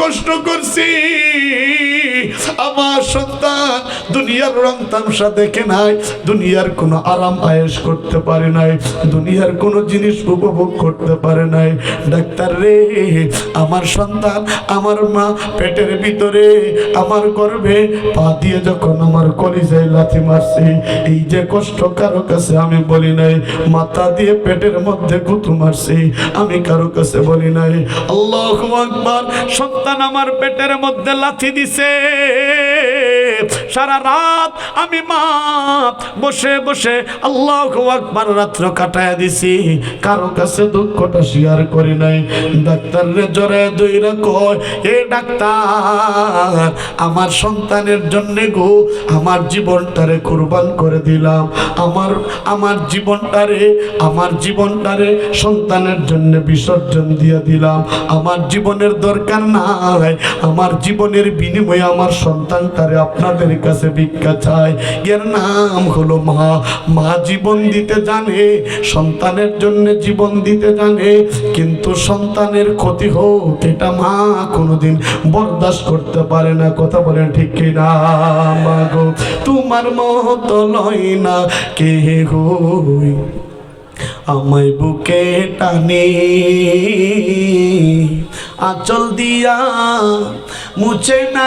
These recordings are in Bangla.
কষ্ট করছি। আমার সন্তান দুনিয়ার রং তামসা দেখে নাই, দুনিয়ার কোনো আরাম আয়েস করতে পারে নাই, দুনিয়ার কোনো জিনিস উপভোগ করতে পারে নাই। ডাক্তার রে, আমার সন্তান, আমার মা পেটের ভিতরে, আমার গর্ভে, পা দিয়ে যখন আমার কলিজায় লাথি মারছে, এই যে কষ্ট কারও কাছে আমি বলি নাই, মাথা দিয়ে পেটের মধ্যে কুতু মারছি, আমি কারও কাছে বলি নাই। আল্লাহ আকবার, সন্তান আমার পেটের মধ্যে লাথি দিছে। সারা রাত আমি মা বসে বসে আল্লাহ আকবার রাত্র কাটায় দিছি। কারও কাছে দুঃখটা শেয়ার করি নাই। ডাক্তার রে জরে দইরা কয়, এ ডাক্তার, আমার সন্তানের জন্য গো, আমার জীবনটারে কুরবান করে দিলাম। আমার আমার জীবনটারে আমার জীবনটারে সন্তানের জন্য বিসর্জন দিয়ে দিলাম। আমার জীবনের দরকার নাই। আমার জীবনের বিনিময়ে আমার সন্তানটারে আপনাদের কাছে ভিক্ষা চাই। এর নাম হলো মা। মা জীবন দিতে জানে, সন্তানের জন্য জীবন দিতে জানে। কিন্তু সন্তানের ক্ষতি হোক, এটা মা কোনোদিন বরদাস্ত করতে পারে না। কথা বলেন ঠিক কিনা মাগো তোমার মত লয় না কে হই আমায় বুকে টানে। আচল দিয়া মুছে না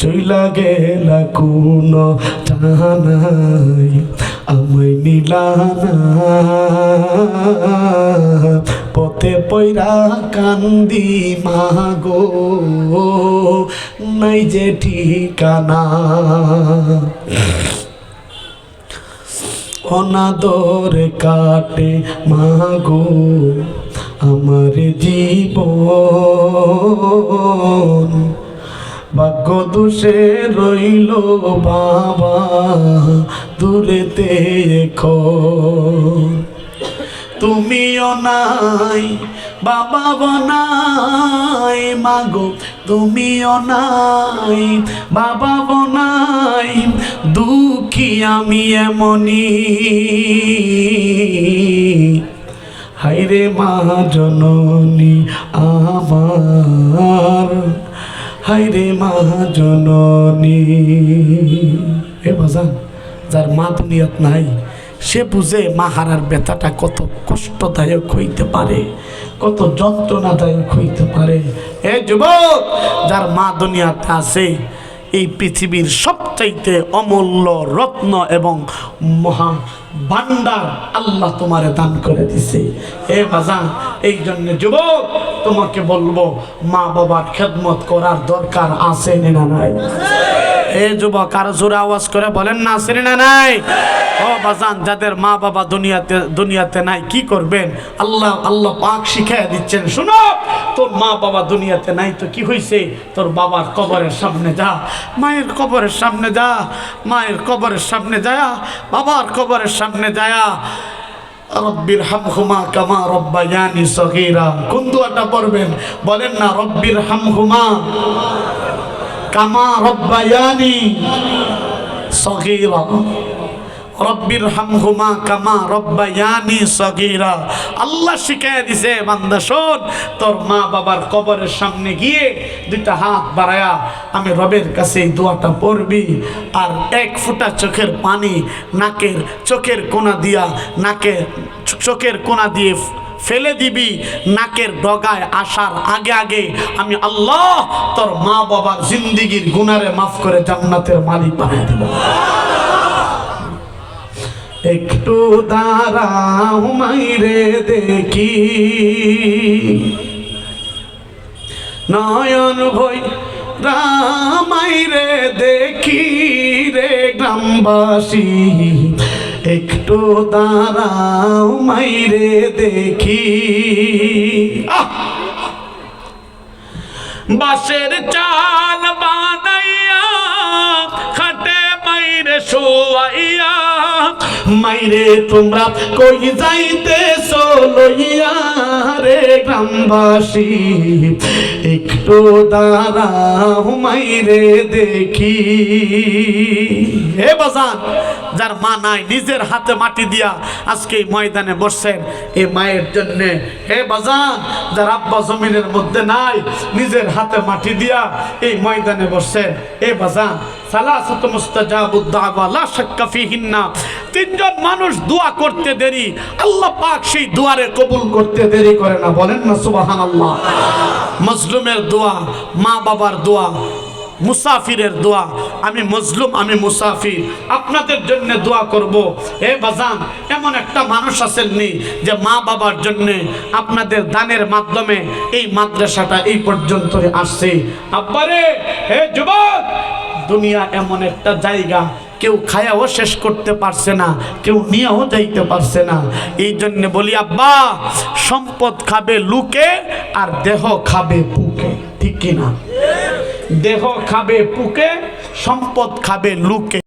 চইলা গেলা কোন টানাই, আমায় নিলানা পথে পয়রা কান্দি মাগো, নাই যে ঠিকানা। অনাদর কাটে মাগো, আমার জীবন। ভাগ্য দোষে রইল বাবা, দূরেতে তুমিও নাই বাবা বনাই মাগো, তুমিও নাই বাবা বনাই দুঃখী আমি এমনি হাইরে মা জননী আমার। হাইরে মা এ বাজান, যার মা দুনিয়াত নাই, সে বুঝে মা হারার ব্যথাটা কত কষ্টদায়ক হইতে পারে, কত যন্ত্রণাদায়ক হইতে পারে। এ যুবক, যার মা দুনিয়াতে আছে, এই পৃথিবীর সবচাইতে অমূল্য রত্ন এবং মহা ভান্ডার আল্লাহ তোমারে দান করে দিছে। এ বাজান এই জন্য যুবক, তোমাকে বলব, মা বাবার খেদমত করার দরকার আছে না নাই? এ যুবক, আর জোরে আওয়াজ করে বলেন না আছে না নাই? ও বাজান, যাদের মা বাবা দুনিয়াতে দুনিয়াতে নাই, কি করবেন? আল্লাহ আল্লাহ পাক শিখাই দিচ্ছেন, শুনো, তোর মা বাবা দুনিয়াতে নাই তো কি হয়েছে তোর বাবার কবরের সামনে যা, মায়ের কবরের সামনে যা, মায়ের কবরের সামনে যায়, বাবার কবরের সামনে যায় রব্বির হামহুমা কামা রব্বায়ানি সহিরা কোন দুয়াটা পড়বেন? বলেন না, রব্বির হামহুমা কামা রব্বায়ানি সগীরা। রব্বির হামহুমা কামা রব্বায়ানি সগীরা। আল্লাহ শিখাই দিছে, বান্দা শোন, তোর মা বাবার কবরের সামনে গিয়ে দুইটা হাত বাড়ায়া, আমি রবের কাছে এই দোয়াটা পড়বি, আর এক ফুটা চোখের পানি নাকের চোখের কোনা দিয়া নাকে চোখের কোনা দিয়ে ফেলে দিবি, নাকের ডগায় আসার আগে আগে আমি আল্লাহ তোর মা বাবার জিন্দিগির গুনারে মাফ করে জান্নাতের মালিক বানিয়ে দিব। একটু দাঁড়াও মাইরে দেখি। নয়ন ভই রামাইরে দেখি রে গ্রামবাসী। একটু দাঁড়াও মাইরে দেখি! বাঁশের চাল বানাইয়া, খাটে মাইরে শোয়াইয়া মাইরে তোমরা কই যাইতে লইয়া রে গ্রামবাসী? একটু দাঁড়াও মাইরে দেখি। হে বাজান, যার মা নাই, নিজের হাতে মাটি দিয়া আজকে ময়দানে বসছেন, এ মায়ের জন্য। হে বাজান, যার আব্বা জমিনের মধ্যে নাই, নিজের হাতে মাটি দিয়া এই ময়দানে বসছেন। এ বাজান, সালাসাত মুস্তাজাবুদ দাওয়া, লা শাক্কা ফিহিন্না। তিনজন মানুষ দোয়া করতে দেরি। আল্লাহ পাক সেই দুয়ারে কবুল করতে দেরি করে না। বলেন না, সুবহানাল্লাহ। মজলুমের দোয়া মা বাবার দোয়া, মুসাফিরের দোয়া। আমি মজলুম, আমি মুসাফির। আপনাদের জন্য দোয়া করব। এ বাজান, এমন একটা মানুষ আসেননি যে মা বাবার জন্য আপনাদের দানের মাধ্যমে এই মাদ্রাসাটা এই পর্যন্ত আসছে। আব্বারে, হে যুবক, দুনিয়া এমন একটা জায়গা কেউ খায়াও শেষ করতে পারছে না, কেউ নিয়েও যাইতে পারছে না। এই জন্য বলি, আব্বা, সম্পদ খাবে লুকে আর দেহ খাবে পুকে। ঠিক কিনা? দেহ খাবে পুকে, সম্পদ খাবে লুকে।